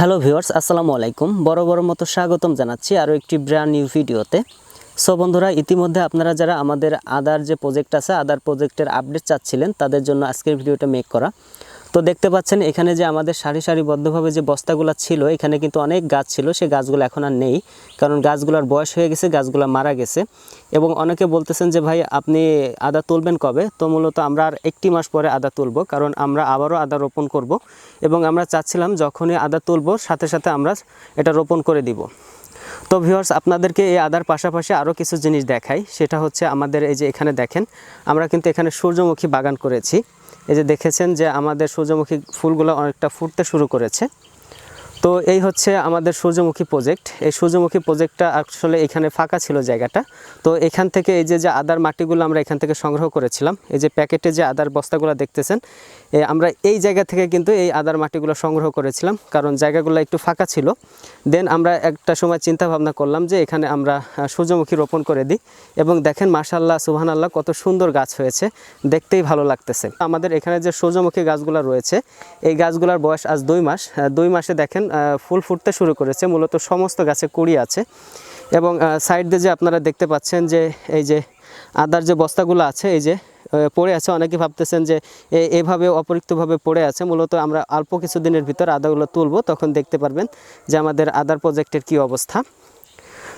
Hello viewers আসসালামু আলাইকুম। বড় বড় মতো স্বাগতম জানাচ্ছি আরও একটি ব্র্যান্ড নিউ ভিডিওতে সো বন্ধুরা, ইতিমধ্যে আপনারা যারা আমাদের আদার যে প্রজেক্ট আছে আদার প্রজেক্টের আপডেট চাচ্ছিলেন, তাদের জন্য আজকের ভিডিওটা মেক করা। তো দেখতে পাচ্ছেন, এখানে যে আমাদের সারি সারিবদ্ধভাবে যে বস্তাগুলো ছিল, এখানে কিন্তু অনেক গাছ ছিল সেই গাছগুলো এখন আর নেই। কারণ গাছগুলোর বয়স হয়ে গেছে, গাছগুলো মারা গেছে। এবং অনেকে বলতেছেন যে, ভাই, আপনি আদা তুলবেন কবে? তো মূলত আমরা আর একটি মাস পরে আদা তুলব, কারণ আমরা আবারও আদা রোপণ করব। এবং আমরা চাচ্ছিলাম যখনই আদা তুলবো, সাথে সাথে আমরা এটা রোপণ করে দিব। তো ভিউয়ার্স আপনাদেরকে এই আদার পাশাপাশি আরও কিছু জিনিস দেখাই। সেটা হচ্ছে আমাদের এই যে এখানে দেখেন, আমরা কিন্তু এখানে সূর্যমুখী বাগান করেছি। এই যে দেখেছেন যে আমাদের সূর্যমুখী ফুলগুলো অনেকটা ফুটতে শুরু করেছে। তো এই হচ্ছে আমাদের সূর্যমুখী প্রজেক্ট এই সূর্যমুখী প্রজেক্টটা আসলে এখানে ফাঁকা ছিল জায়গাটা। তো এখান থেকে এই যে যে আদার মাটিগুলো আমরা এখান থেকে সংগ্রহ করেছিলাম, এই যে প্যাকেটে যে আদার বস্তাগুলো দেখতেছেন আমরা এই জায়গা থেকে কিন্তু এই আদার মাটিগুলো সংগ্রহ করেছিলাম, কারণ জায়গাগুলো একটু ফাঁকা ছিল। দেন আমরা একটা সময় চিন্তা ভাবনা করলাম যে এখানে আমরা সূর্যমুখী রোপণ করে দিই। এবং দেখেন মাশাল্লাহ সুবহান আল্লাহ কত সুন্দর গাছ হয়েছে। দেখতেই ভালো লাগতেছে। আমাদের এখানে যে সূর্যমুখী গাছগুলো রয়েছে, এই গাছগুলোর বয়স আজ দুই মাস। দুই মাসে দেখেন ফুল ফুটতে শুরু করেছে, মূলত সমস্ত গাছে কুড়ি আছে। এবং সাইড দিয়ে যে আপনারা দেখতে পাচ্ছেন যে, এই যে আদার যে বস্তাগুলো আছে, এই যে পড়ে আছে, অনেকে ভাবতেছেন যে এভাবে অপরিক্তভাবে পড়ে আছে। মূলত আমরা অল্প কিছু দিনের ভিতর আদাগুলো তুলবো, তখন দেখতে পারবেন যে আমাদের আদার প্রজেক্টের কি অবস্থা।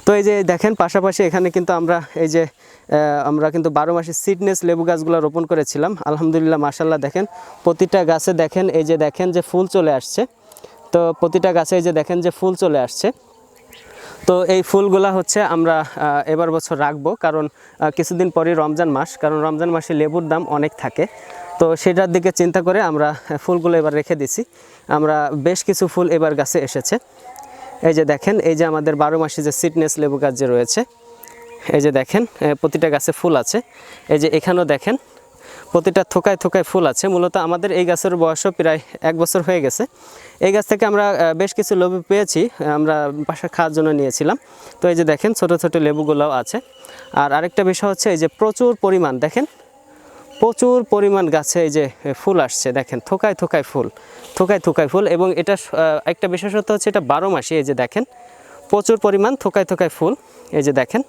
তো এই যে দেখেন, পাশাপাশি এখানে কিন্তু আমরা, এই যে আমরা কিন্তু বারো মাসে সিডনেস লেবু গাছগুলো রোপণ করেছিলাম। আলহামদুলিল্লাহ মাসাল্লাহ দেখেন, প্রতিটা গাছে দেখেন, এই যে দেখেন যে ফুল চলে আসছে। তো প্রতিটা গাছে যে দেখেন যে ফুল চলে আসছে। তো এই ফুলগুলা হচ্ছে আমরা এবার বছর রাখব কারণ কিছুদিন পরই রমজান মাস, কারণ রমজান মাসে লেবুর দাম অনেক থাকে। তো সেটার দিকে চিন্তা করে আমরা ফুলগুলো এবার রেখে দিছি। আমরা বেশ কিছু ফুল এবার গাছে এসেছে। এই যে দেখেন, এই যে আমাদের বারো মাসে যে সিটনেস লেবু গাছ যে রয়েছে, এই যে দেখেন প্রতিটা গাছে ফুল আছে। এই যে এখানেও দেখেন প্রতিটা থোকায় থোকায় ফুল আছে। মূলত আমাদের এই গাছের বয়সও প্রায় এক বছর হয়ে গেছে। এই গাছ থেকে আমরা বেশ কিছু লেবু পেয়েছি, আমরা বাসা খাওয়ার জন্য নিয়েছিলাম। তো এই যে দেখেন, ছোট ছোট লেবুগুলোও আছে। আর আরেকটা বিষয় হচ্ছে, এই যে প্রচুর পরিমাণ, দেখেন, প্রচুর পরিমাণ গাছে এই যে ফুল আসছে, দেখেন, থোকায় থোকায় ফুল, থোকায় থোকায় ফুল। এবং এটা একটা বিশেষত্ব হচ্ছে, এটা বারো মাসে, এই যে দেখেন, প্রচুর পরিমাণ থোকায় থোকায় ফুল, এই যে দেখেন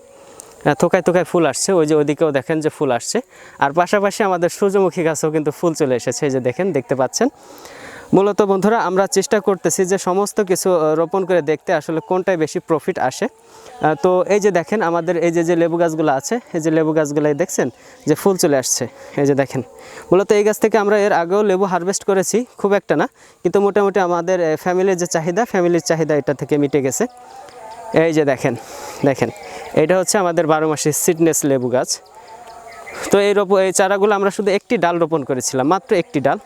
থোকায় থোকায় ফুল আসছে, ওই যে ওদিকেও দেখেন যে ফুল আসছে। আর পাশাপাশি আমাদের সূর্যমুখী গাছেও কিন্তু ফুল চলে এসেছে, এই যে দেখেন, দেখতে পাচ্ছেন। মূলত বন্ধুরা, আমরা চেষ্টা করতেছি যে সমস্ত কিছু রোপণ করে দেখতে আসলে কোনটায় বেশি প্রফিট আসে। তো এই যে দেখেন, আমাদের এই যে যে লেবু গাছগুলো আছে, এই যে লেবু গাছগুলাই দেখছেন যে ফুল চলে আসছে, এই যে দেখেন। মূলত এই গাছ থেকে আমরা এর আগেও লেবু হারভেস্ট করেছি, খুব একটা না, কিন্তু মোটামুটি আমাদের ফ্যামিলির যে চাহিদা ফ্যামিলির চাহিদা এটা থেকে মিটে গেছে। এই যে দেখেন দেখেন। এটা হচ্ছে আমাদের বারো মাসের সিডনেস লেবু গাছ। তো এই রোপ এই চারাগুলো আমরা শুধু একটি ডাল রোপণ করেছিলাম, মাত্র একটি ডাল।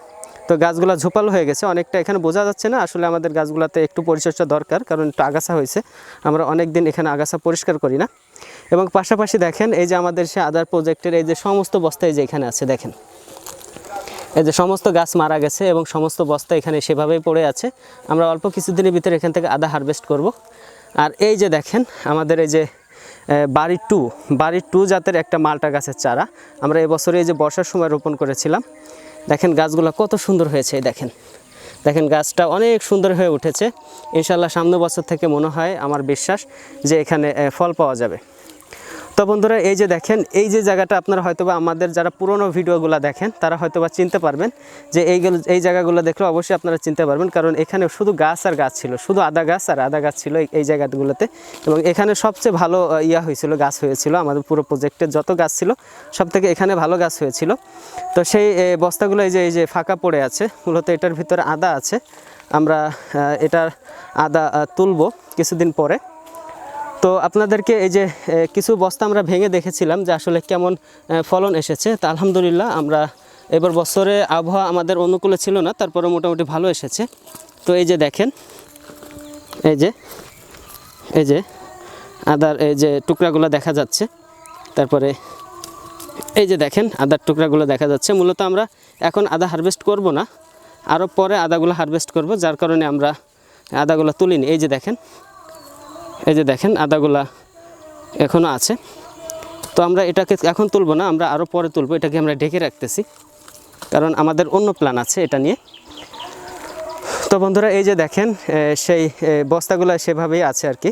তো গাছগুলো ঝোপালো হয়ে গেছে, অনেকটা এখানে বোঝা যাচ্ছে না আসলে আমাদের গাছগুলোতে একটু পরিচর্যা দরকার, কারণ একটু আগাছা হয়েছে। আমরা অনেক দিন এখানে আগাছা পরিষ্কার করি না। এবং পাশাপাশি দেখেন, এই যে আমাদের সে আদার প্রজেক্টের এই যে সমস্ত বস্তা এই যে এখানে আছে, দেখেন। এই যে সমস্ত গাছ মারা গেছে এবং সমস্ত বস্তা এখানে সেভাবেই পড়ে আছে। আমরা অল্প কিছুদিনের ভিতরে এখান থেকে আদা হারভেস্ট করব। আর এই যে দেখেন, আমাদের এই যে বাড়ি টু বাড়ি টু জাতের একটা মালটা গাছের চারা। আমরা এবছরে এই যে বর্ষার সময় রোপণ করেছিলাম, দেখেন গাছগুলো কত সুন্দর হয়েছে দেখেন। দেখেন গাছটা অনেক সুন্দর হয়ে উঠেছে। ইনশাল্লাহ সামনে বছর থেকে মনে হয়, আমার বিশ্বাস যে এখানে ফল পাওয়া যাবে। তো বন্ধুরা, এই যে দেখেন, এই যে জায়গাটা আপনারা হয়তোবা আমাদের যারা পুরনো ভিডিওগুলো দেখেন, তারা হয়তোবা চিনতে পারবেন যে এইগুলো এই জায়গাগুলো দেখলে অবশ্যই আপনারা চিনতে পারবেন। কারণ এখানে শুধু গাছ আর গাছ ছিল, শুধু আদা গাছ আর আদা গাছ ছিল এই- জায়গাগুলোতে। এবং এখানে সবচেয়ে ভালো ইয়া হয়েছিল, গাছ হয়েছিল আমাদের পুরো প্রজেক্টের যত গাছ ছিল সব থেকে এখানে ভালো গাছ হয়েছিল। তো সেই বস্তাগুলো এই যে এই যে ফাঁকা পড়ে আছে, মূলত এটার ভিতরে আদা আছে। আমরা এটার আদা তুলবো কিছুদিন পরে। তো আপনাদেরকে এই যে কিছু বস্তা আমরা ভেঙে দেখেছিলাম যে আসলে কেমন ফলন এসেছে। তা আলহামদুলিল্লাহ আমরা এবার বছরে আবহাওয়া আমাদের অনুকূলে ছিল না তারপরে মোটামুটি ভালো এসেছে। তো এই যে দেখেন, এই যে এই যে আদার, এই যে টুকরাগুলো দেখা যাচ্ছে। তারপরে এই যে দেখেন, আদার টুকরাগুলো দেখা যাচ্ছে। মূলত আমরা এখন আদা হারভেস্ট করব না, আরও পরে আদাগুলো হারভেস্ট করব, যার কারণে আমরা আদাগুলো তুলিনি। এই যে দেখেন এই যে দেখেন, আদাগুলা এখনও আছে। তো আমরা এটাকে এখন তুলব না, আমরা আরও পরে তুলব, এটাকে আমরা ঢেকে রাখতেছি। কারণ আমাদের অন্য প্ল্যান আছে এটা নিয়ে। তো বন্ধুরা, এই যে দেখেন সেই বস্তাগুলো সেভাবেই আছে আর কি।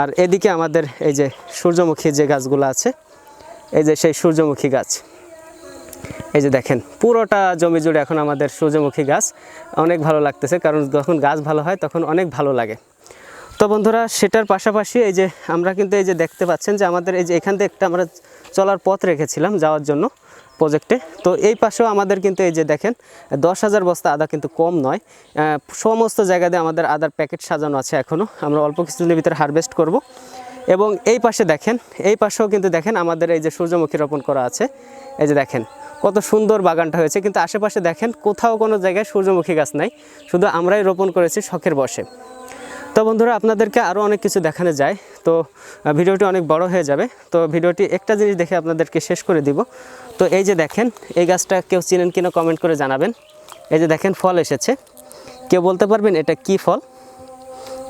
আর এদিকে আমাদের এই যে সূর্যমুখী যে গাছগুলো আছে, এই যে সেই সূর্যমুখী গাছ। এই যে দেখেন, পুরোটা জমি জুড়ে এখন আমাদের সূর্যমুখী গাছ অনেক ভালো লাগতেছে। কারণ যখন গাছ ভালো হয়, তখন অনেক ভালো লাগে। তো বন্ধুরা, সেটার পাশাপাশি এই যে আমরা কিন্তু এই যে দেখতে পাচ্ছেন যে আমাদের এই যে এখান থেকে একটা আমরা চলার পথ রেখেছিলাম যাওয়ার জন্য প্রজেক্টে তো এই পাশেও আমাদের কিন্তু এই যে দেখেন, দশ হাজার বস্তা আদা কিন্তু কম নয়। সমস্ত জায়গাতে আমাদের আদার প্যাকেট সাজানো আছে এখনও আমরা অল্প কিছুদিনের ভিতরে হারভেস্ট করব। এবং এই পাশে দেখেন, এই পাশেও কিন্তু দেখেন আমাদের এই যে সূর্যমুখী রোপণ করা আছে। এই যে দেখেন, কত সুন্দর বাগানটা হয়েছে। কিন্তু আশেপাশে দেখেন কোথাও কোনো জায়গায় সূর্যমুখী গাছ নাই। শুধু আমরাই রোপণ করেছি শখের বসে। তো বন্ধুরা, আপনাদেরকে আরও অনেক কিছু দেখানো যায়। তো ভিডিওটি অনেক বড় হয়ে যাবে। তো ভিডিওটি একটা জিনিস দেখে আপনাদেরকে শেষ করে দিব। তো এই যে দেখেন, এই গাছটা কেউ চিনেন কিনা কমেন্ট করে জানাবেন। এই যে দেখেন, ফল এসেছে। কেউ বলতে পারবেন এটা কি ফল?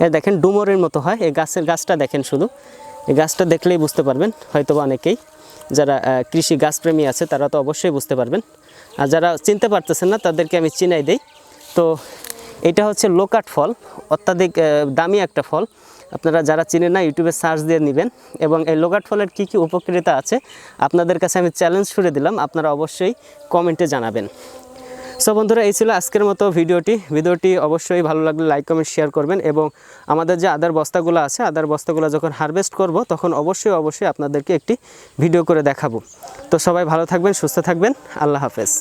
এই দেখেন, ডুমরের মতো হয়। এই গাছের গাছটা দেখেন শুধু। এই গাছটা দেখলেই বুঝতে পারবেন হয়তো অনেকেই। যারা কৃষি গাছপ্রেমী আছে, তারা তো অবশ্যই বুঝতে পারবেন। আর যারা চিনতে পারতেছেন না, তাদেরকে আমি চিনাই দেই। তো এটা হচ্ছে লোকাট ফল, অত্যাধিক দামি একটা ফল। আপনারা যারা চিনেন না, ইউটিউবে সার্চ দিয়ে নেবেন। এবং এই লোকাট ফলের কী কী উপকারিতা আছে, আপনাদের কাছে আমি চ্যালেঞ্জ ছুড়ে দিলাম। আপনারা অবশ্যই কমেন্টে জানাবেন। সো বন্ধুরা, এই ছিল আজকের মতো ভিডিওটি। ভিডিওটি অবশ্যই ভালো লাগলে লাইক কমেন্ট শেয়ার করবেন এবং আমাদের যে আদার বস্তাগুলো আছে আদার বস্তাগুলো যখন হারভেস্ট করব, তখন অবশ্যই অবশ্যই আপনাদেরকে একটি ভিডিও করে দেখাবো। তো সবাই ভালো থাকবেন, সুস্থ থাকবেন। আল্লাহ হাফেজ।